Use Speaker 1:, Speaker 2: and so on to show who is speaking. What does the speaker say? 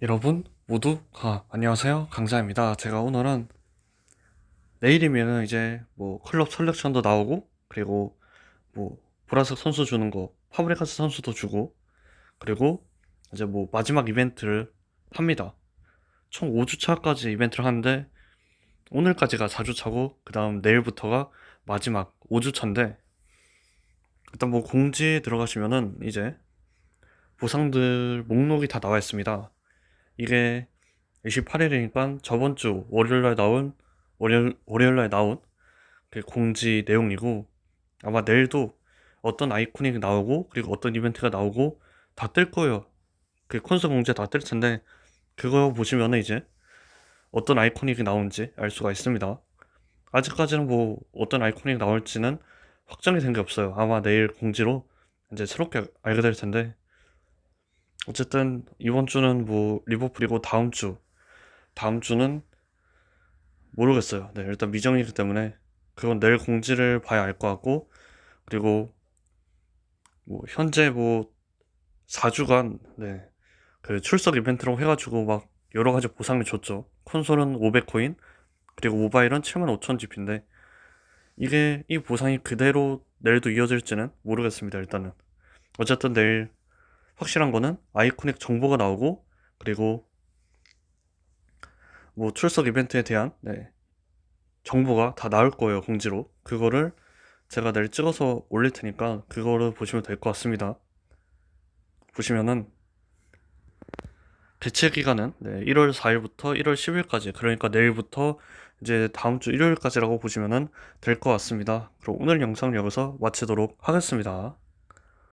Speaker 1: 여러분 모두 아, 안녕하세요. 강자입니다. 제가 오늘은 내일이면은 이제 뭐 클럽 셀렉션도 나오고 그리고 뭐 보라색 선수 주는 거 파브리카스 선수도 주고 그리고 이제 뭐 마지막 이벤트를 합니다. 총 5주차까지 이벤트를 하는데 오늘까지가 4주차고 그 다음 내일부터가 마지막 5주차인데 일단 뭐 공지에 들어가시면은 이제 보상들 목록이 다 나와 있습니다 이게 28일이니까 저번 주 월요일날 나온 월요일 월요일날 나온 그 공지 내용이고 아마 내일도 어떤 아이콘이 나오고 그리고 어떤 이벤트가 나오고 다 뜰 거예요. 그 콘솔 공지 다 뜰 텐데 그거 보시면은 이제 어떤 아이콘이 나오는지 알 수가 있습니다. 아직까지는 뭐 어떤 아이콘이 나올지는 확정이 된 게 없어요. 아마 내일 공지로 이제 새롭게 알게 될 텐데 어쨌든 이번 주는 뭐 리버풀이고 다음 주 다음 주는 모르겠어요. 네, 일단 미정이기 때문에 그건 내일 공지를 봐야 알 것 같고 그리고 뭐 현재 뭐 4주간 네, 그 출석 이벤트로 해 가지고 막 여러 가지 보상을 줬죠. 콘솔은 500코인 그리고 모바일은 75,000GP인데 이게 이 보상이 그대로 내일도 이어질지는 모르겠습니다. 일단은 어쨌든 내일 확실한 거는 아이코닉 정보가 나오고 그리고 뭐 출석 이벤트에 대한 네, 정보가 다 나올 거예요 공지로. 그거를 제가 내일 찍어서 올릴 테니까 그거를 보시면 될 것 같습니다. 보시면은 개최 기간은 네, 1월 4일부터 1월 10일까지 그러니까 내일부터 이제 다음 주 일요일까지라고 보시면은 될것 같습니다. 그럼 오늘 영상 여기서 마치도록 하겠습니다